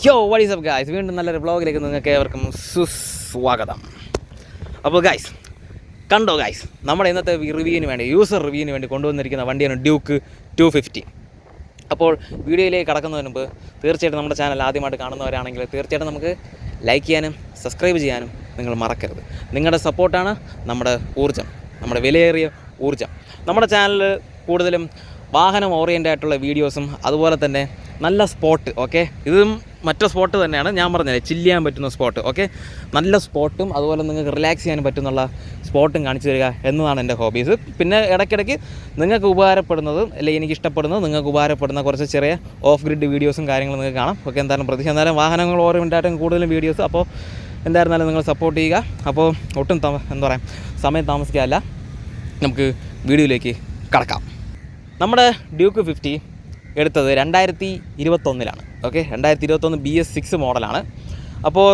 യോ what is up guys വീണ്ടും നല്ലൊരു വ്ളോഗിലേക്ക് നിങ്ങൾക്ക് ഏവർക്കും സുസ്വാഗതം. അപ്പോൾ ഗായ്സ് കണ്ടോ ഗായ്സ് നമ്മുടെ ഇന്നത്തെ റിവ്യൂവിന് വേണ്ടി യൂസർ റിവ്യൂവിന് വേണ്ടി കൊണ്ടുവന്നിരിക്കുന്ന വണ്ടിയാണ് ഡ്യൂക്ക് ടു ഫിഫ്റ്റി അപ്പോൾ വീഡിയോയിലേക്ക് കടക്കുന്നതിന് മുമ്പ് തീർച്ചയായിട്ടും നമ്മുടെ ചാനൽ ആദ്യമായിട്ട് കാണുന്നവരാണെങ്കിൽ തീർച്ചയായിട്ടും നമുക്ക് ലൈക്ക് ചെയ്യാനും സബ്സ്ക്രൈബ് ചെയ്യാനും നിങ്ങൾ മറക്കരുത്. നിങ്ങളുടെ സപ്പോർട്ടാണ് നമ്മുടെ ഊർജം നമ്മുടെ വിലയേറിയ ഊർജം. നമ്മുടെ ചാനലിൽ കൂടുതലും വാഹനം ഓറിയന്റ് ആയിട്ടുള്ള വീഡിയോസും അതുപോലെ തന്നെ നല്ല സ്പോട്ട് ഓക്കെ ഇതും മറ്റു സ്പോട്ട് തന്നെയാണ് ഞാൻ പറഞ്ഞത്. ചില്ല് ചെയ്യാൻ പറ്റുന്ന സ്പോട്ട് ഓക്കെ നല്ല സ്പോട്ടും അതുപോലെ നിങ്ങൾക്ക് റിലാക്സ് ചെയ്യാൻ പറ്റുന്നുള്ള സ്പോട്ടും കാണിച്ചു തരിക എന്നതാണ് എന്റെ ഹോബീസ് പിന്നെ ഇടയ്ക്കിടയ്ക്ക് നിങ്ങൾക്ക് ഉപകാരപ്പെടുന്നതും അല്ലെങ്കിൽ എനിക്ക് ഇഷ്ടപ്പെടുന്നത് നിങ്ങൾക്ക് ഉപകാരപ്പെടുന്ന കുറച്ച് ചെറിയ ഓഫ് ഗ്രിഡ് വീഡിയോസും കാര്യങ്ങളും നിങ്ങൾക്ക് കാണാം. ഓക്കെ എന്തായാലും പ്രതീക്ഷ. എന്തായാലും വാഹനങ്ങൾ ഓരോ മിനിറ്റായിട്ടും കൂടുതലും വീഡിയോസ് അപ്പോൾ എന്തായിരുന്നാലും നിങ്ങൾ സപ്പോർട്ട് ചെയ്യുക. അപ്പോൾ ഒട്ടും എന്താ പറയുക സമയം താമസിക്കാല്ല നമുക്ക് വീഡിയോയിലേക്ക് കടക്കാം. നമ്മുടെ ഡ്യൂക്ക് ഫിഫ്റ്റി എടുത്തത് രണ്ടായിരത്തി ഇരുപത്തൊന്നിലാണ്. ഓക്കെ രണ്ടായിരത്തി ഇരുപത്തൊന്ന് ബി എസ് സിക്സ് മോഡലാണ്. അപ്പോൾ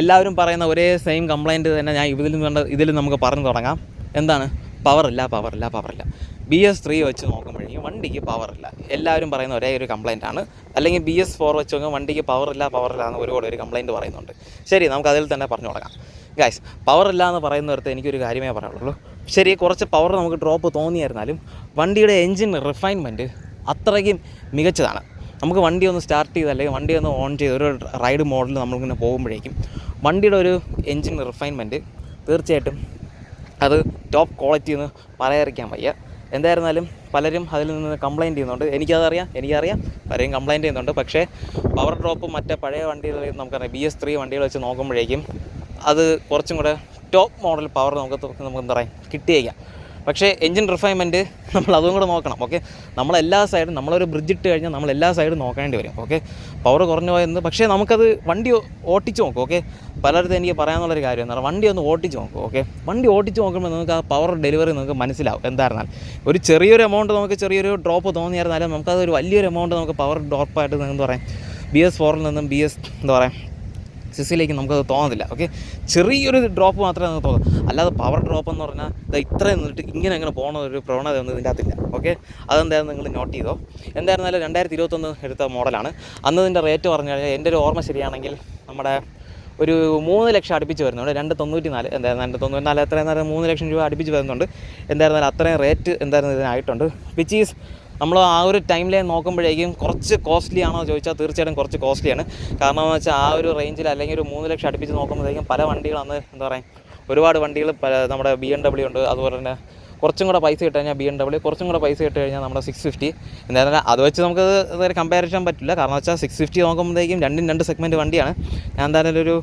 എല്ലാവരും പറയുന്ന ഒരേ സെയിം കംപ്ലയിന്റ് തന്നെ ഞാൻ ഇതിൽ നിന്ന് ഇതിൽ നമുക്ക് പറഞ്ഞു തുടങ്ങാം. എന്താണ്? പവറില്ല പവറില്ല പവറില്ല ബി എസ് ത്രീ വെച്ച് നോക്കുമ്പോഴേക്കും വണ്ടിക്ക് പവറില്ല എല്ലാവരും പറയുന്ന ഒരേ ഒരു കംപ്ലയിന്റ് ആണ്. അല്ലെങ്കിൽ ബി എസ് ഫോർ വെച്ച് നോക്കുമ്പോൾ വണ്ടിക്ക് പവറില്ല പവറില്ല എന്ന് ഒരുപാട് ഒരു കംപ്ലയിന്റ് പറയുന്നുണ്ട്. ശരി നമുക്ക് അതിൽ തന്നെ പറഞ്ഞു തുടങ്ങാം. ഗായ്സ് പവറില്ല എന്ന് പറയുന്നിടത്ത് എനിക്കൊരു കാര്യമേ പറയുള്ളൂ ശരി കുറച്ച് പവർ നമുക്ക് ഡ്രോപ്പ് തോന്നിയായിരുന്നാലും വണ്ടിയുടെ എൻജിൻ റിഫൈൻമെന്റ് അത്രയ്ക്കും മികച്ചതാണ്. നമുക്ക് വണ്ടി ഒന്ന് സ്റ്റാർട്ട് ചെയ്ത് അല്ലെങ്കിൽ വണ്ടി ഒന്ന് ഓൺ ചെയ്ത് ഒരു റൈഡ് മോഡൽ നമ്മളിങ്ങനെ പോകുമ്പോഴേക്കും വണ്ടിയുടെ ഒരു എൻജിൻ റിഫൈൻമെന്റ് തീർച്ചയായിട്ടും അത് ടോപ്പ് ക്വാളിറ്റി എന്ന് പറയാതിരിക്കാൻ വയ്യ. എന്തായിരുന്നാലും പലരും അതിൽ നിന്ന് കംപ്ലയിന്റ് ചെയ്യുന്നുണ്ട്. എനിക്കതറിയാം എനിക്കറിയാം. പലരും കംപ്ലയിന്റ് ചെയ്യുന്നുണ്ട്. പക്ഷേ പവർ ഡ്രോപ്പ് മറ്റേ പഴയ വണ്ടികളിൽ നമുക്കറിയാം ബി എസ് ത്രീ വണ്ടികൾ വെച്ച് നോക്കുമ്പോഴേക്കും അത് കുറച്ചും കൂടെ ടോപ്പ് മോഡൽ പവർ നമുക്ക് നമുക്ക് എന്താ പറയുക കിട്ടിയേക്കാം. പക്ഷേ എൻജിൻ റിഫൈൻമെന്റ് നമ്മൾ അതും കൂടെ നോക്കണം ഓക്കെ നമ്മളെല്ലാ സൈഡും നമ്മളൊരു ബ്രിഡ്ജ് ഇട്ട് കഴിഞ്ഞാൽ നമ്മൾ എല്ലാ സൈഡും നോക്കേണ്ടി വരും ഓക്കെ പവർ കുറഞ്ഞു പോയെന്ന് പക്ഷേ നമുക്കത് വണ്ടി ഓട്ടിച്ച് നോക്കും ഓക്കെ പലയിടത്തും എനിക്ക് പറയാനുള്ളൊരു കാര്യം എന്ന് വണ്ടി ഒന്ന് ഓട്ടിച്ച് നോക്കും ഓക്കെ വണ്ടി ഓട്ടിച്ച് നോക്കുമ്പോൾ നമുക്ക് ആ പവർ ഡെലിവറി നമുക്ക് മനസ്സിലാവും എന്തായിരുന്നാൽ. ഒരു ചെറിയൊരു എമൗണ്ട് നമുക്ക് ചെറിയൊരു ഡ്രോപ്പ് തോന്നിയായിരുന്നാലും നമുക്കതൊരു വലിയൊരു എമൗണ്ട് നമുക്ക് പവർ ഡ്രോപ്പായിട്ട് എന്താ പറയാം. ബി എസ് ഫോറിൽ നിന്നും ബി എസ് എന്താ പറയുക സിസിലേക്ക് നമുക്കത് തോന്നുന്നില്ല ഓക്കെ ചെറിയൊരു ഡ്രോപ്പ് മാത്രമേ നമുക്ക് തോന്നൂ അല്ലാതെ പവർ ഡ്രോപ്പ് എന്ന് പറഞ്ഞാൽ ഇത് ഇത്രയും നിന്നിട്ട് ഇങ്ങനെ അങ്ങനെ പോകുന്ന ഒരു പ്രവണത ഒന്നും ഇതിന്റെ അകത്തില്ല ഓക്കെ അതെന്തായാലും നിങ്ങൾ നോട്ട് ചെയ്തോ. എന്തായിരുന്നാലും രണ്ടായിരത്തി ഇരുപത്തൊന്ന് എടുത്ത മോഡലാണ് അന്ന് ഇതിന്റെ റേറ്റ് പറഞ്ഞു കഴിഞ്ഞാൽ എന്റെ ഒരു ഓർമ്മ ശരിയാണെങ്കിൽ നമ്മുടെ ഒരു മൂന്ന് ലക്ഷം അടുപ്പിച്ച് വരുന്നുണ്ട്. രണ്ട് തൊണ്ണൂറ്റി നാല് എന്തായിരുന്നു രണ്ട് തൊണ്ണൂറ്റി നാല് എത്രയെന്നാലും മൂന്ന് ലക്ഷം രൂപ അടുപ്പിച്ച് വരുന്നുണ്ട്. എന്തായിരുന്നാലും അത്രയും റേറ്റ് എന്തായിരുന്നു ഇതിനായിട്ടുണ്ട്. വിച്ച് ഈസ് നമ്മൾ ആ ഒരു ടൈമിലെ നോക്കുമ്പോഴേക്കും കുറച്ച് കോസ്റ്റ്ലി ആണോ ചോദിച്ചാൽ തീർച്ചയായിട്ടും കുറച്ച് കോസ്റ്റ്ലിയാണ് കാരണം എന്ന് വെച്ചാൽ ആ ഒരു റേഞ്ചിൽ അല്ലെങ്കിൽ ഒരു മൂന്ന് ലക്ഷം അടുപ്പിച്ച് നോക്കുമ്പോഴേക്കും പല വണ്ടികൾ അന്ന് എന്താ പറയുക ഒരുപാട് വണ്ടികൾ നമ്മുടെ ബി എം ഡബ്ല്യു ഉണ്ട്. അതുപോലെ തന്നെ കുറച്ചും കൂടെ പൈസ ഇട്ട് കഴിഞ്ഞാൽ ബി എം ഡബ്ല്യു കുറച്ചും കൂടെ പൈസ ഇട്ട് കഴിഞ്ഞാൽ നമ്മുടെ സിക്സ് ഫിഫ്റ്റി എന്തായാലും അത് വെച്ച് നമുക്ക് ഇതുവരെ കമ്പയർ ചെയ്യാൻ പറ്റില്ല. കാരണം വെച്ചാൽ സിക്സ് ഫിഫ്റ്റി നോക്കുമ്പോഴത്തേക്കും രണ്ടും രണ്ട് സെഗ്മെന്റ് വണ്ടിയാണ്. ഞാൻ എന്തായാലും ഒരു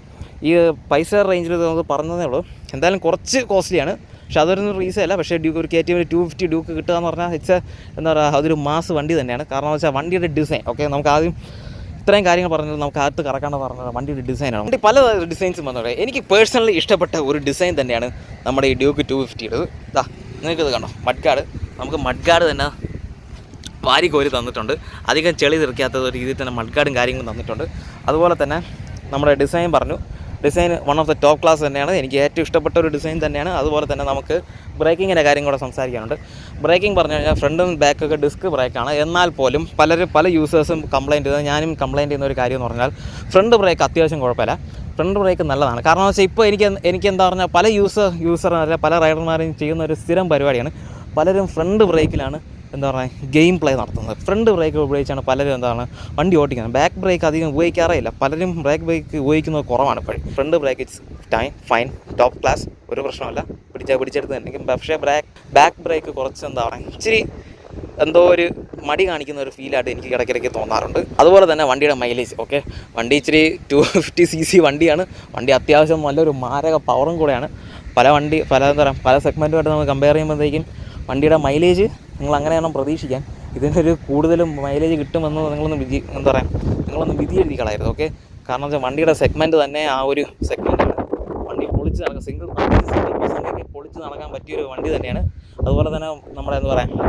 ഈ പൈസ റേഞ്ചിൽ നമുക്ക് പറഞ്ഞതേ ഉള്ളൂ. എന്തായാലും കുറച്ച് കോസ്റ്റ്ലിയാണ് പക്ഷെ അതൊരു റീസൺ അല്ല. പക്ഷേ ഡ്യൂക്ക് ഒരു കെ ടി ഒരു ടു ഫിഫ്റ്റി ഡ്യൂക്ക് കിട്ടുക എന്ന് പറഞ്ഞാൽ ഇറ്റ്സ് എന്താ പറയുക അതൊരു മാസ് വണ്ടി തന്നെയാണ്. കാരണം വെച്ചാൽ വണ്ടിയുടെ ഡിസൈൻ ഓക്കെ നമുക്ക് ആദ്യം ഇത്രയും കാര്യങ്ങൾ പറഞ്ഞത് നമുക്ക് അകത്ത് കറക്കാണ്ട് പറഞ്ഞത്. വണ്ടിയുടെ ഡിസൈനാണ് വണ്ടി പല ഡിസൈൻസും വന്നോടെ എനിക്ക് പേഴ്സണലി ഇഷ്ടപ്പെട്ട ഒരു ഡിസൈൻ തന്നെയാണ് നമ്മുടെ ഈ ഡ്യൂക്ക് ടു ഫിഫ്റ്റിയുടെ ഇതാ നിങ്ങൾക്കിത് കണ്ടോ? മഡ്ഗാർഡ്. നമുക്ക് മഡ്ഗാർഡ് തന്നെ വാരി കോരി തന്നിട്ടുണ്ട്. അധികം ചെളി തീർക്കാത്ത രീതിയിൽ തന്നെ മഡ്ഗാർഡും കാര്യങ്ങളും തന്നിട്ടുണ്ട്. അതുപോലെ തന്നെ നമ്മുടെ ഡിസൈൻ പറഞ്ഞു. Design one of the top class തന്നെയാണ്. എനിക്ക് ഏറ്റവും ഇഷ്ടപ്പെട്ട ഒരു ഡിസൈൻ തന്നെയാണ്. അതുപോലെ തന്നെ നമുക്ക് ബ്രേക്കിങ്ങിന്റെ കാര്യം കൂടെ സംസാരിക്കാനുണ്ട്. ബ്രേക്കിംഗ് പറഞ്ഞു കഴിഞ്ഞാൽ ഫ്രണ്ടും ബാക്കൊക്കെ ഡിസ്ക് ബ്രേക്കാണ് എന്നാൽ പോലും പലരും പല യൂസേഴ്സും കംപ്ലയിന്റ് ചെയ്തത് ഞാനും കംപ്ലയിന്റ് ചെയ്യുന്ന ഒരു കാര്യം എന്ന് പറഞ്ഞാൽ ഫ്രണ്ട് ബ്രേക്ക് അത്യാവശ്യം കുഴപ്പമില്ല. ഫ്രണ്ട് ബ്രേക്ക് നല്ലതാണ്. കാരണം വെച്ചാൽ ഇപ്പോൾ എനിക്ക് എനിക്ക് എന്താ പറഞ്ഞാൽ പല യൂസർ യൂസർ പല റൈഡർമാരും ചെയ്യുന്ന ഒരു സ്ഥിരം പരിപാടിയാണ്. പലരും ഫ്രണ്ട് ബ്രേക്കിലാണ് എന്താ പറയുക ഗെയിം പ്ലേ നടത്തുന്നത്. ഫ്രണ്ട് ബ്രേക്ക് ഉപയോഗിച്ചാണ് പലരും എന്താണ് വണ്ടി ഓടിക്കുന്നത്. ബാക്ക് ബ്രേക്ക് അധികം ഉപയോഗിക്കാറേ ഇല്ല പലരും ബ്രേക്ക് ബ്രേക്ക് ഉപയോഗിക്കുന്നത് കുറവാണ് ഇപ്പോഴും. Front brake it's time fine top class ഒരു പ്രശ്നമല്ല പിടിച്ചാൽ പിടിച്ചെടുത്ത് തന്നെ പക്ഷേ ബ്രേക്ക് ബാക്ക് ബ്രേക്ക് കുറച്ച് എന്താ പറയുക ഇച്ചിരി എന്തോ ഒരു മടി കാണിക്കുന്ന ഒരു ഫീലായിട്ട് എനിക്ക് ഇടയ്ക്കിടയ്ക്ക് തോന്നാറുണ്ട്. അതുപോലെ തന്നെ വണ്ടിയുടെ മൈലേജ് ഓക്കെ വണ്ടി ഇച്ചിരി ടു ഫിഫ്റ്റി സി സി വണ്ടിയാണ്. വണ്ടി അത്യാവശ്യം നല്ലൊരു മാരക പവറും കൂടെയാണ്. പല വണ്ടി പല എന്താ പറയുക പല സെഗ്മെന്റുമായിട്ട് നമ്മൾ കമ്പയർ ചെയ്യുമ്പോഴത്തേക്കും വണ്ടിയുടെ മൈലേജ് നിങ്ങൾ അങ്ങനെ വേണം പ്രതീക്ഷിക്കാൻ ഇതിനൊരു കൂടുതലും മൈലേജ് കിട്ടുമെന്ന് നിങ്ങളൊന്ന് വിധി എന്താ പറയുക നിങ്ങളൊന്ന് വിധി എഴുതി കളയരുത് ഓക്കെ കാരണം വെച്ചാൽ വണ്ടിയുടെ സെഗ്മെന്റ് തന്നെ ആ ഒരു സെഗ്മെന്റാണ് വണ്ടി പൊളിച്ച് നടക്കാൻ സിംഗിൾ സിംഗിൾ പേഴ്സണിലേക്ക് പൊളിച്ച് നടക്കാൻ പറ്റിയൊരു വണ്ടി തന്നെയാണ്. അതുപോലെ തന്നെ നമ്മുടെ എന്താ പറയുക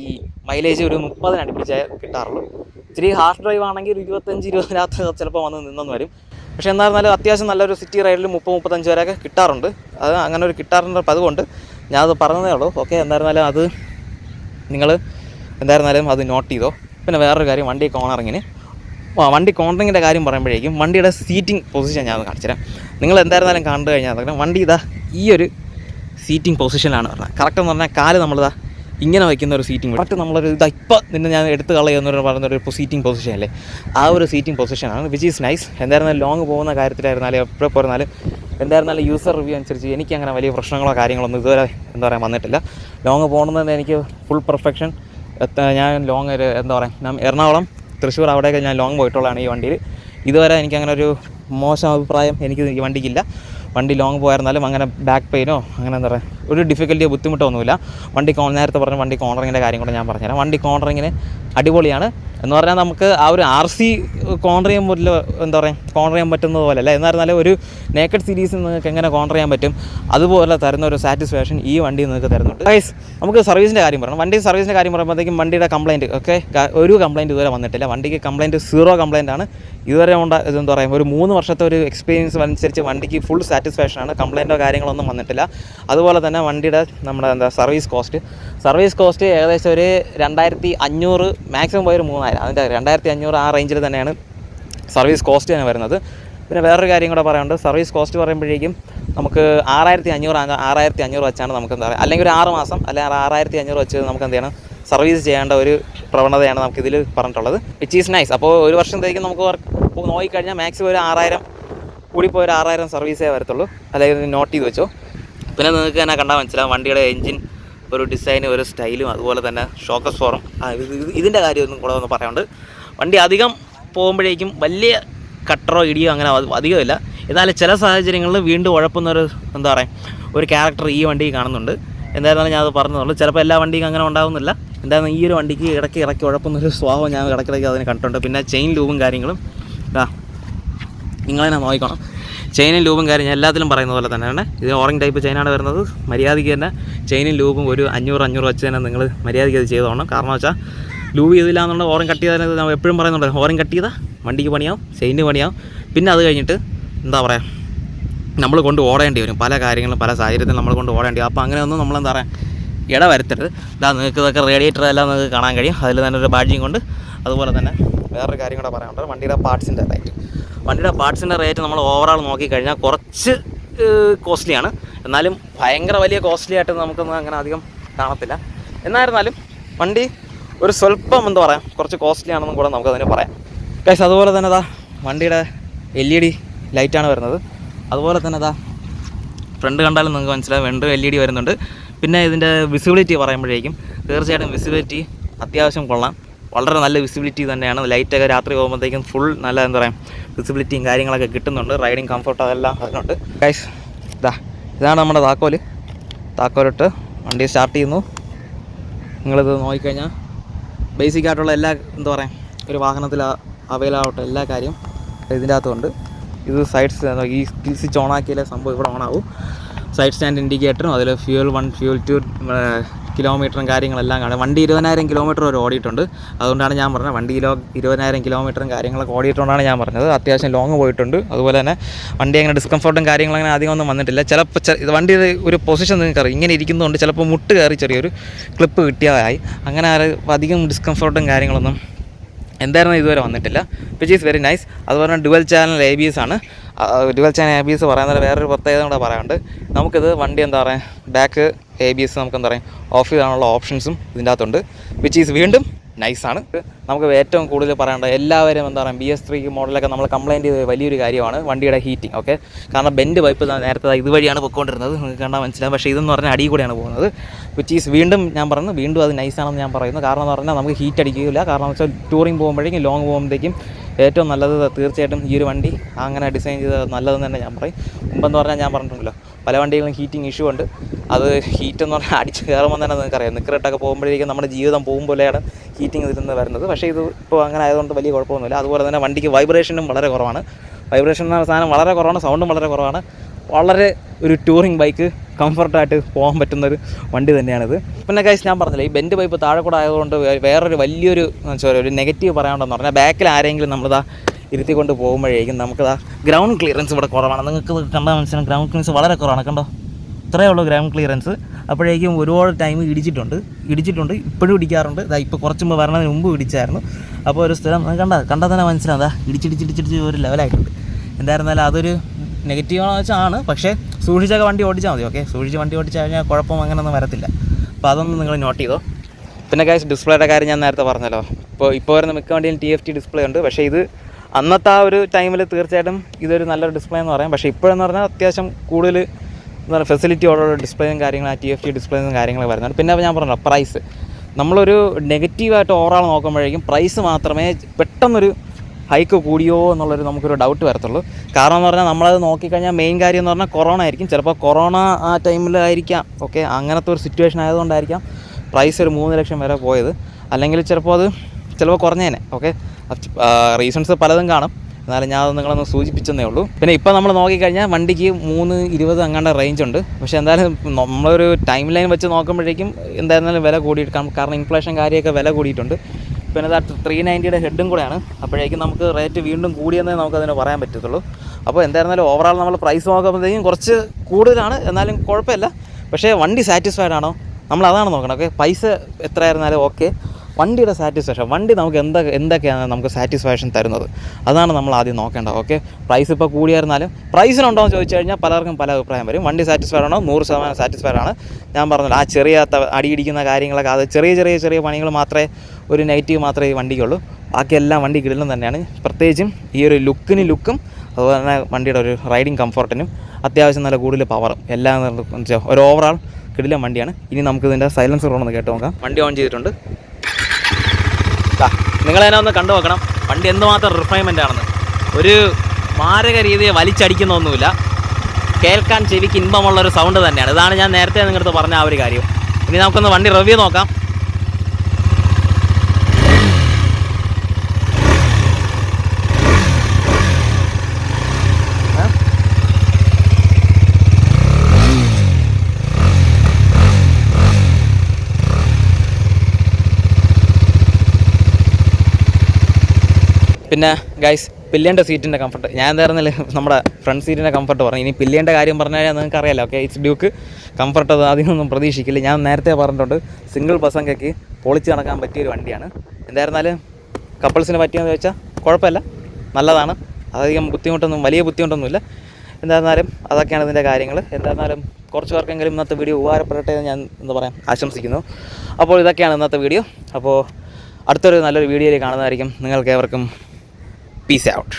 ഈ മൈലേജ് ഒരു മുപ്പതിന് അടുപ്പിച്ചേ കിട്ടാറുള്ളൂ. ഇച്ചിരി ഹാർഡ് ഡ്രൈവ് ആണെങ്കിൽ ഒരു ഇരുപത്തഞ്ച് ഇരുപതിനകത്ത് ചിലപ്പോൾ വന്ന് നിന്നെന്ന് വരും. പക്ഷേ എന്നായിരുന്നാലും അത്യാവശ്യം നല്ലൊരു സിറ്റി റൈഡിൽ മുപ്പത് മുപ്പത്തഞ്ച് വരെയൊക്കെ കിട്ടാറുണ്ട്. അത് അങ്ങനെ ഒരു കിട്ടാറുണ്ട് അതുകൊണ്ട് ഞാനത് പറഞ്ഞതേ ഉള്ളൂ ഓക്കെ എന്തായിരുന്നാലും അത് നിങ്ങൾ എന്തായിരുന്നാലും അത് നോട്ട് ചെയ്തോ. പിന്നെ വേറൊരു കാര്യം വണ്ടി കോണറിങ്ങിന് വണ്ടി കോണറിങ്ങിന്റെ കാര്യം പറയുമ്പോഴേക്കും വണ്ടിയുടെ സീറ്റിംഗ് പൊസിഷൻ ഞാൻ കാണിച്ചു തരാം. നിങ്ങൾ എന്തായിരുന്നാലും കണ്ടു കഴിഞ്ഞാൽ അതൊക്കെ വണ്ടി ഇതാ ഈ ഒരു സീറ്റിംഗ് പൊസിഷനാണ് പറഞ്ഞത്. കറക്റ്റ് എന്ന് പറഞ്ഞാൽ കാൽ നമ്മളിതാ ഇങ്ങനെ വയ്ക്കുന്ന ഒരു സീറ്റിംഗ് കറക്റ്റ് നമ്മളൊരു ഇതാ ഇപ്പം നിന്നെ ഞാൻ എടുത്ത് കളയുന്ന പറഞ്ഞൊരു സീറ്റിംഗ് പൊസിഷൻ അല്ലേ? ആ ഒരു സീറ്റിംഗ് പൊസിഷനാണ് വിച്ച് ഈസ് നൈസ് എന്തായിരുന്നാലും ലോങ് പോകുന്ന കാര്യത്തിലായിരുന്നാലും എപ്പോഴും പോയിരുന്നാലും എന്തായിരുന്നാലും യൂസർ റിവ്യൂ അനുസരിച്ച് എനിക്ക് അങ്ങനെ വലിയ പ്രശ്നങ്ങളോ കാര്യങ്ങളൊന്നും ഇതുവരെ എന്താ പറയുക വന്നിട്ടില്ല. ലോങ് പോകണമെന്ന് എനിക്ക് ഫുൾ പെർഫെക്ഷൻ ഞാൻ ലോങ് ഒരു എന്താ പറയുക ഞാൻ എറണാകുളം തൃശ്ശൂർ അവിടെയൊക്കെ ഞാൻ ലോങ് പോയിട്ടുള്ളതാണ് ഈ വണ്ടിയിൽ. ഇതുവരെ എനിക്ക് അങ്ങനെ ഒരു മോശം അഭിപ്രായം എനിക്ക് ഈ വണ്ടിക്കില്ല. വണ്ടി ലോങ് പോയിരുന്നാലും അങ്ങനെ ബാക്ക് പെയിനോ അങ്ങനെ എന്താ പറയുക ഒരു ഡിഫിക്കൽറ്റിയോ ബുദ്ധിമുട്ടോ ഒന്നുമില്ല വണ്ടി കോ നേരത്തെ പറഞ്ഞ വണ്ടി കോണറിങ്ങിന്റെ കാര്യം കൂടെ ഞാൻ പറഞ്ഞുതരാം. വണ്ടി കോണറിങ്ങിന് അടിപൊളിയാണ്. എന്ന് പറഞ്ഞാൽ നമുക്ക് ആ ഒരു ആർ സി കോണ്ടർ ചെയ്യാൻ പറ്റില്ല എന്താ പറയുക കോണ്ടർ ചെയ്യാൻ പറ്റുന്നത് പോലെ അല്ല? എന്നായിരുന്നാലും ഒരു നേക്കഡ് സീരീസ് നിങ്ങൾക്ക് എങ്ങനെ കോണ്ടർ ചെയ്യാൻ പറ്റും അതുപോലെ തരുന്ന ഒരു സാറ്റിസ്ഫാക്ഷൻ ഈ വണ്ടി നിങ്ങൾക്ക് തരുന്നുണ്ട്. ഗൈസ് നമുക്ക് സർവീസിന്റെ കാര്യം പറയണം. വണ്ടി സർവീസിന്റെ കാര്യം പറയുമ്പോഴത്തേക്കും വണ്ടിയുടെ കംപ്ലയിന്റ് ഒക്കെ ഒരു കംപ്ലയിന്റ് ഇതുവരെ വന്നിട്ടില്ല. വണ്ടിക്ക് കംപ്ലയിന്റ് സീറോ കംപ്ലയിന്റ് ആണ്. ഇതുവരെ ഉണ്ട ഇതെന്ന് പറയുക ഒരു മൂന്ന് വർഷത്തെ ഒരു എക്സ്പീരിയൻസ് അനുസരിച്ച് വണ്ടിക്ക് ഫുൾ സാറ്റിസ്ഫാക്ഷൻ ആണ്. കംപ്ലയിന്റോ കാര്യങ്ങളൊന്നും വന്നിട്ടില്ല. അതുപോലെ തന്നെ വണ്ടിയുടെ നമ്മുടെ എന്താ സർവീസ് കോസ്റ്റ് സർവീസ് കോസ്റ്റ് ഏകദേശം ഒരു രണ്ടായിരത്തി അഞ്ഞൂറ് മാക്സിമം പോയൊരു മൂന്നായിരം. അതിന്റെ രണ്ടായിരത്തി അഞ്ഞൂറ് ആ റേഞ്ചിൽ തന്നെയാണ് സർവീസ് കോസ്റ്റ് തന്നെ വരുന്നത്. പിന്നെ വേറൊരു കാര്യം കൂടെ പറയാനുണ്ട്. സർവീസ് കോസ്റ്റ് പറയുമ്പോഴേക്കും നമുക്ക് ആറായിരത്തി അഞ്ഞൂറ് ആറായിരത്തി അഞ്ഞൂറ് വെച്ചാണ് നമുക്ക് എന്താ പറയുക അല്ലെങ്കിൽ ഒരു ആറ് മാസം അല്ലെങ്കിൽ ആറായിരത്തി അഞ്ഞൂറ് വെച്ച് നമുക്ക് എന്ത് ചെയ്യണം സർവീസ് ചെയ്യേണ്ട ഒരു പ്രവണതയാണ് നമുക്ക് ഇതിൽ പറഞ്ഞിട്ടുള്ളത്. വിച്ച് ഈസ് നൈസ് അപ്പോൾ ഒരു വർഷത്തേക്ക് നമുക്ക് നോക്കിക്കഴിഞ്ഞാൽ മാക്സിമം ഒരു ആറായിരം കൂടിപ്പോയി ഒരു ആറായിരം സർവീസേ വരത്തുള്ളൂ. അല്ലെങ്കിൽ നോട്ട് ചെയ്ത് വെച്ചോ. പിന്നെ നിങ്ങൾക്ക് തന്നെ കണ്ടാൽ മനസ്സിലാവും. വണ്ടിയുടെ എൻജിൻ ഒരു ഡിസൈനും ഒരു സ്റ്റൈലും അതുപോലെ തന്നെ ഷോക്കസ് ഫോറും ഇതിന്റെ കാര്യമൊന്നും കൂടെ ഒന്ന് പറയാനുണ്ട്. വണ്ടി അധികം പോകുമ്പോഴേക്കും വലിയ കട്ടറോ ഇടിയോ അങ്ങനെ അധികമില്ല. എന്നാലും ചില സാഹചര്യങ്ങളിൽ വീണ്ടും ഉഴപ്പുന്നൊരു എന്താ പറയുക ഒരു ക്യാരക്ടർ ഈ വണ്ടി കാണുന്നുണ്ട്. എന്തായിരുന്നാലും ഞാൻ അത് പറഞ്ഞതുള്ളൂ. ചിലപ്പോൾ എല്ലാ വണ്ടിക്കും അങ്ങനെ ഉണ്ടാകുന്നില്ല എന്തായാലും ഈ ഒരു വണ്ടിക്ക് ഇടയ്ക്ക് ഇടയ്ക്ക് ഉഴപ്പുന്നൊരു സ്വഭാവം ഞാൻ ഇടയ്ക്കിടയ്ക്ക് അതിന് കണ്ടിട്ടുണ്ട്. പിന്നെ ചെയിൻ ലൂവും കാര്യങ്ങളും. ഇതാ നിങ്ങളതിനെ നോക്കണം ചെയിനും ലൂബും കാര്യം ഞാൻ എല്ലാത്തിലും പറയുന്ന പോലെ തന്നെയാണ്. ഇത് ഓറഞ്ച് ടൈപ്പ് ചെയിനാണ് വരുന്നത്. മര്യാദയ്ക്ക് തന്നെ ചെയിനും ലൂബും ഒരു അഞ്ഞൂറ് അഞ്ഞൂറ് വെച്ച് തന്നെ നിങ്ങൾ മര്യാദയ്ക്ക് അത് ചെയ്തോണം കാരണം വെച്ചാൽ ലൂബ് ചെയ്തില്ല എന്നുള്ള ഓറഞ്ച് കട്ട് ചെയ്താൽ നമ്മൾ എപ്പോഴും പറയുന്നുണ്ട് ഓറഞ്ച് കട്ട് ചെയ്താൽ വണ്ടിക്ക് പണിയാവും ചെയിന് പണിയാവും. പിന്നെ അത് കഴിഞ്ഞിട്ട് എന്താ പറയുക നമ്മൾ കൊണ്ട് ഓടേണ്ടി വരും. പല കാര്യങ്ങളും പല സാഹചര്യത്തിലും നമ്മൾ കൊണ്ട് ഓടേണ്ടി വരും. അപ്പോൾ അങ്ങനെയൊന്നും നമ്മൾ എന്താ പറയുക ഇട വരുത്തരുത് ഇതാ നിങ്ങൾക്ക് ഇതൊക്കെ റേഡിയേറ്റർ എല്ലാം നിങ്ങൾക്ക് കാണാൻ കഴിയും. അതിൽ തന്നെ ഒരു ബാഡ്ജിങ് കൊണ്ട് അതുപോലെ തന്നെ വേറൊരു കാര്യം കൂടെ പറയാനുണ്ട്. വണ്ടിയുടെ പാർട്സിന്റെ റേറ്റ് വണ്ടിയുടെ പാർട്സിന്റെ റേറ്റ് നമ്മൾ ഓവറോൾ നോക്കിക്കഴിഞ്ഞാൽ കുറച്ച് കോസ്റ്റ്ലിയാണ് എന്നാലും ഭയങ്കര വലിയ കോസ്റ്റ്ലി ആയിട്ട് നമുക്കൊന്നും അങ്ങനെ അധികം കാണത്തില്ല. എന്നായിരുന്നാലും വണ്ടി ഒരു സ്വല്പം എന്താ പറയാം കുറച്ച് കോസ്റ്റ്ലി ആണെന്നും കൂടെ നമുക്കതിന് പറയാം. കൈസ് അതുപോലെ തന്നെ അതാ വണ്ടിയുടെ എൽ ഇ ഡി ലൈറ്റാണ് വരുന്നത്. അതുപോലെ തന്നെ അതാ ഫ്രണ്ട് കണ്ടാലും നിങ്ങൾക്ക് മനസ്സിലാവും രണ്ട് എൽ ഇ ഡി വരുന്നുണ്ട്. പിന്നെ ഇതിന്റെ വിസിബിലിറ്റി പറയുമ്പോഴേക്കും തീർച്ചയായിട്ടും വിസിബിലിറ്റി അത്യാവശ്യം കൊള്ളാം. വളരെ നല്ല വിസിബിലിറ്റി തന്നെയാണ്. ലൈറ്റൊക്കെ രാത്രി പോകുമ്പോഴത്തേക്കും ഫുൾ നല്ല എന്താ പറയുക വിസിബിലിറ്റിയും കാര്യങ്ങളൊക്കെ കിട്ടുന്നുണ്ട്. റൈഡിങ് കംഫർട്ട് അതെല്ലാം അതിനുണ്ട് ഗൈസ് ഇതാ ഇതാണ് നമ്മുടെ താക്കോൽ താക്കോലിട്ട് വണ്ടി സ്റ്റാർട്ട് ചെയ്യുന്നു. നിങ്ങളിത് നോക്കിക്കഴിഞ്ഞാൽ ബേസിക് ആയിട്ടുള്ള എല്ലാ എന്താ പറയുക ഒരു വാഹനത്തിൽ അവൈലബിൾ ആവട്ടെ എല്ലാ കാര്യം ഇതിന്റെ അകത്തുണ്ട്. ഇത് സൈഡ്സ് ഈ സ്കിൽ സ്വിച്ച് ഓൺ ആക്കിയാലേ സംഭവം ഇവിടെ ഓണാവും സൈഡ് സ്റ്റാൻഡ് ഇൻഡിക്കേറ്ററും അതിൽ ഫ്യൂൽ വൺ ഫ്യൂൽ ടു കിലോമീറ്ററും കാര്യങ്ങളെല്ലാം കാണും. വണ്ടി ഇരുപതിനായിരം കിലോമീറ്റർ വരെ ഓടിയിട്ടുണ്ട്. അതുകൊണ്ടാണ് ഞാൻ പറഞ്ഞത് വണ്ടി കിലോ ഇരുപതിനായിരം കിലോമീറ്ററും കാര്യങ്ങളൊക്കെ ഓടിയിട്ടുകൊണ്ടാണ് ഞാൻ പറഞ്ഞത്. അത്യാവശ്യം ലോങ് പോയിട്ടുണ്ട്. അതുപോലെ തന്നെ വണ്ടി അങ്ങനെ ഡിസ്കംഫർട്ടും കാര്യങ്ങളും അങ്ങനെ അധികമൊന്നും വന്നിട്ടില്ല. ചിലപ്പോൾ വണ്ടി ഒരു പൊസിഷൻ നിങ്ങൾക്കറിയാം. ഇങ്ങനെ ഇരിക്കുന്നതുകൊണ്ട് ചിലപ്പോൾ മുട്ട് കയറി ചെറിയൊരു ക്ലിപ്പ് കിട്ടിയതായി. അങ്ങനെ അധികം ഡിസ്കംഫർട്ടും കാര്യങ്ങളൊന്നും എന്തായിരുന്നു ഇതുവരെ വന്നിട്ടില്ല. വിച്ച് ഈസ് വെരി നൈസ് അതുപോലെ dual channel A B S ആണ്. Dual channel A B S പറയുന്നത് വേറൊരു പ്രത്യേകത കൂടെ പറയാനുണ്ട്. നമുക്കിത് വണ്ടി എന്താ പറയുക ബാക്ക് എ ബി എസ് നമുക്ക് എന്താ പറയുക ഓഫ് ചെയ്യാനുള്ള ഓപ്ഷൻസും ഇതിന്റെ അകത്തുണ്ട്. വിച്ച് ഈസ് വീണ്ടും നൈസാണ് നമുക്ക് ഏറ്റവും കൂടുതൽ പറയേണ്ടത് എല്ലാവരും എന്താ പറയുക ബി എസ് ത്രീ മോഡലൊക്കെ നമ്മൾ കംപ്ലയിന്റ് ചെയ്ത വലിയൊരു കാര്യമാണ് വണ്ടിയുടെ ഹീറ്റിംഗ് ഓക്കെ കാരണം ബെൻഡ് പൈപ്പ് നേരത്തെ ഇതുവഴിയാണ് പൊയ്ക്കൊണ്ടിരുന്നത് നിങ്ങൾക്ക് കണ്ടാൽ മനസ്സിലാവും. പക്ഷേ ഇതെന്ന് പറഞ്ഞാൽ അടി കൂടെയാണ് പോകുന്നത്. വിച്ച് ഈസ് വീണ്ടും ഞാൻ പറയുന്നത് വീണ്ടും അത് നൈസാണെന്ന് ഞാൻ പറയുന്നു. കാരണം എന്ന് പറഞ്ഞാൽ നമുക്ക് ഹീറ്റ് അടിക്കില്ല കാരണം എന്ന് വെച്ചാൽ ടൂറിങ് പോകുമ്പോഴേക്കും ലോങ് പോകുമ്പോഴത്തേക്കും ഏറ്റവും നല്ലത് തീർച്ചയായിട്ടും ഈ ഒരു വണ്ടി അങ്ങനെ ഡിസൈൻ ചെയ്ത് നല്ലതെന്ന് തന്നെ ഞാൻ പറയും. മുമ്പെന്ന് പറഞ്ഞാൽ ഞാൻ പറഞ്ഞിട്ടുണ്ടല്ലോ പല വണ്ടികളും ഹീറ്റിംഗ് ഇഷ്യൂ ഉണ്ട്. അത് ഹീറ്റ് എന്ന് പറഞ്ഞാൽ അടിച്ച് കയറുമ്പോൾ തന്നെ നിങ്ങൾക്കറിയാം. നിക്കറിട്ടൊക്കെ പോകുമ്പോഴേക്കും നമ്മുടെ ജീവിതം പോകും പോലെയാണ് ഹീറ്റിംഗ് ഇതിൽ നിന്ന് വരുന്നത്. പക്ഷേ ഇത് ഇപ്പോൾ അങ്ങനെ ആയതുകൊണ്ട് വലിയ കുഴപ്പമൊന്നുമില്ല. അതുപോലെ തന്നെ വണ്ടിക്ക് വൈബ്രേഷനും വളരെ കുറവാണ്. വൈബ്രേഷൻ എന്ന സാധനം വളരെ കുറവാണ് സൗണ്ടും വളരെ കുറവാണ്. വളരെ ഒരു ടൂറിംഗ് ബൈക്ക് കംഫർട്ടായിട്ട് പോകാൻ പറ്റുന്ന ഒരു വണ്ടി തന്നെയാണിത്. പിന്നെ കൈസ് ഞാൻ പറഞ്ഞില്ല ഈ ബെൻഡ് പൈപ്പ് താഴെ കൂടെ ആയതുകൊണ്ട് വേറൊരു വലിയൊരു സോറി ഒരു നെഗറ്റീവ് പറയാനുണ്ടെന്ന് പറഞ്ഞാൽ ബാക്കിൽ ആരെങ്കിലും നമ്മളിതാ ഇരുത്തിക്കൊണ്ട് പോകുമ്പോഴേക്കും നമുക്കിതാ ഗ്രൗണ്ട് ക്ലിയറൻസ് ഇവിടെ കുറവാണ്. നിങ്ങൾക്ക് കണ്ടാൽ മനസ്സിലാവും ഗ്രൗണ്ട് ക്ലിയറൻസ് വളരെ കുറവാണ് കണ്ടോ? ഇത്രയേ ഉള്ളൂ ഗ്രൗണ്ട് ക്ലിയറൻസ് അപ്പോഴേക്കും ഒരുപാട് ടൈം ഇടിച്ചിട്ടുണ്ട്. ഇടിച്ചിട്ടുണ്ട് ഇപ്പോഴും ഇടിക്കാറുണ്ട്. ഇതാ ഇപ്പോൾ കുറച്ച് മുമ്പ് വരണതിന് മുമ്പ് ഇടിച്ചായിരുന്നു. അപ്പോൾ ഒരു സ്ഥലം കണ്ട കണ്ടാൽ തന്നെ മനസ്സിലാവും. അതാ ഇടിച്ചിടിച്ചിടിച്ചിടിച്ച് ഒരു ലെവലായിട്ടുണ്ട് എന്തായിരുന്നാലും അതൊരു നെഗറ്റീവാണെന്ന് വെച്ചാൽ ആണ്. പക്ഷേ സൂക്ഷിച്ചൊക്കെ വണ്ടി ഓടിച്ചാൽ മതി ഓക്കെ സൂക്ഷിച്ച് വണ്ടി ഓടിച്ചാൽ കഴിഞ്ഞാൽ കുഴപ്പം അങ്ങനെയൊന്നും വരത്തില്ല. അപ്പോൾ അതൊന്നും നിങ്ങൾ നോട്ട് ചെയ്തോ. പിന്നെ കാശ് ഡിസ്പ്ലേയുടെ കാര്യം ഞാൻ നേരത്തെ പറഞ്ഞല്ലോ. ഇപ്പോൾ ഇപ്പോൾ വരുന്ന മിക്ക വണ്ടിയിൽ ടി എഫ് ടി ഡിസ്പ്ലേ ഉണ്ട്. പക്ഷേ ഇത് അന്നത്തെ ആ ഒരു ടൈമിൽ തീർച്ചയായിട്ടും ഇതൊരു നല്ലൊരു ഡിസ്പ്ലേ എന്ന് പറയാം. പക്ഷേ ഇപ്പോഴെന്ന് പറഞ്ഞാൽ അത്യാവശ്യം കൂടുതൽ എന്താ പറയുക ഫെസിലിറ്റിയോടുള്ള ഡിസ്പ്ലേയും കാര്യങ്ങളും ടി എഫ് ടി ഡിസ്പ്ലേയും കാര്യങ്ങളും വരുന്നുണ്ട്. പിന്നെ ഞാൻ പറഞ്ഞല്ലോ പ്രൈസ് നമ്മളൊരു നെഗറ്റീവായിട്ട് ഓവറാൾ നോക്കുമ്പോഴേക്കും പ്രൈസ് മാത്രമേ പെട്ടെന്നൊരു ഹൈക്ക് കൂടിയോ എന്നുള്ളൊരു നമുക്കൊരു ഡൗട്ട് വരത്തുള്ളൂ. കാരണം എന്ന് പറഞ്ഞാൽ നമ്മളത് നോക്കിക്കഴിഞ്ഞാൽ മെയിൻ കാര്യം എന്ന് പറഞ്ഞാൽ കൊറോണ ആയിരിക്കും. ചിലപ്പോൾ കൊറോണ ആ ടൈമിലായിരിക്കാം ഓക്കെ അങ്ങനത്തെ ഒരു സിറ്റുവേഷൻ ആയതുകൊണ്ടായിരിക്കാം പ്രൈസ് ഒരു മൂന്ന് ലക്ഷം വരെ പോയത്. അല്ലെങ്കിൽ ചിലപ്പോൾ അത് ചിലപ്പോൾ കുറഞ്ഞേനെ. ഓക്കെ റീസൺസ് പലതും കാണും. എന്നാലും ഞാൻ അത് നിങ്ങളൊന്ന് സൂചിപ്പിച്ചെന്നേ ഉള്ളൂ. പിന്നെ ഇപ്പോൾ നമ്മൾ നോക്കിക്കഴിഞ്ഞാൽ വണ്ടിക്ക് മൂന്ന് ഇരുപത് അങ്ങാണ്ട് റേഞ്ച് ഉണ്ട്. പക്ഷേ എന്തായാലും നമ്മളൊരു ടൈം ലൈൻ വെച്ച് നോക്കുമ്പോഴേക്കും എന്തായിരുന്നാലും വില കൂടിയിട്ട് കാരണം ഇൻഫ്ലേഷൻ കാര്യമൊക്കെ വില കൂടിയിട്ടുണ്ട്. പിന്നെ അത് ത്രീ നയന്റിയുടെ ഹെഡും കൂടെയാണ്. അപ്പോഴേക്കും നമുക്ക് റേറ്റ് വീണ്ടും കൂടിയെന്നേ നമുക്കതിന് പറയാൻ പറ്റത്തുള്ളൂ. അപ്പോൾ എന്തായിരുന്നാലും ഓവറാൾ നമ്മൾ പ്രൈസ് നോക്കുമ്പോഴത്തേക്കും കുറച്ച് കൂടുതലാണ്. എന്നാലും കുഴപ്പമില്ല. പക്ഷേ വണ്ടി സാറ്റിസ്ഫൈഡ് ആണോ? നമ്മൾ അതാണ് നോക്കണം. ഓക്കെ പൈസ എത്രയായിരുന്നാലും ഓക്കെ വണ്ടിയുടെ സാറ്റിസ്ഫാക്ഷൻ വണ്ടി നമുക്ക് എന്താ എന്തൊക്കെയാണ് നമുക്ക് സാറ്റിസ്ഫാക്ഷൻ തരുന്നത്? അതാണ് നമ്മൾ ആദ്യം നോക്കേണ്ടത് ഓക്കെ പ്രൈസ് ഇപ്പോൾ കൂടിയായിരുന്നാലും പ്രൈസിനുണ്ടോ എന്ന് ചോദിച്ചു കഴിഞ്ഞാൽ പലർക്കും പല അഭിപ്രായം വരും. വണ്ടി സാറ്റിസ്ഫൈഡ് ആണോ? നൂറ് ശതമാനം സാറ്റിസ്ഫൈഡ് ആണ്. ഞാൻ പറഞ്ഞല്ലോ ആ ചെറിയ അടിയിടിക്കുന്ന കാര്യങ്ങളൊക്കെ അത് ചെറിയ ചെറിയ ചെറിയ പണികൾ മാത്രമേ ഒരു നെഗറ്റീവ് മാത്രമേ ഈ വണ്ടിക്കുള്ളൂ. ബാക്കിയെല്ലാം വണ്ടി കിടലും തന്നെയാണ്. പ്രത്യേകിച്ചും ഈ ഒരു ലുക്കിന് ലുക്കും അതുപോലെ തന്നെ വണ്ടിയുടെ ഒരു റൈഡിങ് കംഫർട്ടിനും അത്യാവശ്യം നല്ല കൂടുതൽ പവറും എല്ലാം ഒരു ഓവറാൾ കിടിലം വണ്ടിയാണ്. ഇനി നമുക്ക് ഇതിന്റെ സൈലൻസർ ഒന്ന് കേട്ട് നോക്കാം. വണ്ടി ഓൺ ചെയ്തിട്ടുണ്ട്. നിങ്ങൾ തന്നെ ഒന്ന് കണ്ടു നോക്കണം. വണ്ടി എന്തുമാത്രം റിഫൈൻമെന്റ് ആണെന്ന്. ഒരു മാരക രീതിയെ വലിച്ചടിക്കുന്ന ഒന്നുമില്ല. കേൾക്കാൻ ചെവിക്ക് ഇമ്പമുള്ള ഒരു സൗണ്ട് തന്നെയാണ്. ഇതാണ് ഞാൻ നേരത്തെ നിങ്ങളുടെ പറഞ്ഞ ആ ഒരു കാര്യം. ഇനി നമുക്കൊന്ന് വണ്ടി റിവ്യൂ നോക്കാം. പിന്നെ ഗൈസ് പില്ലേന്റെ സീറ്റിന്റെ കംഫർട്ട് ഞാൻ എന്തായിരുന്നില്ല നമ്മുടെ ഫ്രണ്ട് സീറ്റിന്റെ കംഫർട്ട് പറഞ്ഞു. ഇനി പില്ലേന്റെ കാര്യം പറഞ്ഞാൽ നിങ്ങൾക്ക് അറിയാലോ. ഓക്കെ ഇറ്റ്സ് ഡ്യൂക്ക് കംഫർട്ട് അത് അതിനൊന്നും പ്രതീക്ഷിക്കില്ല. ഞാൻ നേരത്തെ പറഞ്ഞിട്ടുണ്ട് സിംഗിൾ ബസ്സങ്കയ്ക്ക് പൊളിച്ച് നടക്കാൻ പറ്റിയൊരു വണ്ടിയാണ്. എന്തായിരുന്നാലും കപ്പിൾസിന് പറ്റിയെന്ന് ചോദിച്ചാൽ കുഴപ്പമില്ല. നല്ലതാണ്. അധികം ബുദ്ധിമുട്ടൊന്നും വലിയ ബുദ്ധിമുട്ടൊന്നുമില്ല. എന്തായിരുന്നാലും അതൊക്കെയാണ് ഇതിന്റെ കാര്യങ്ങൾ. എന്തായിരുന്നാലും കുറച്ച് പേർക്കെങ്കിലും ഇന്നത്തെ വീഡിയോ ഉപകാരപ്പെടട്ടെ എന്ന് ഞാൻ എന്താ പറയാം. ആശംസിക്കുന്നു. അപ്പോൾ ഇതൊക്കെയാണ് ഇന്നത്തെ വീഡിയോ അപ്പോൾ അടുത്തൊരു നല്ലൊരു വീഡിയോയിൽ കാണുന്നതായിരിക്കും. നിങ്ങൾക്ക് ഏവർക്കും Peace out.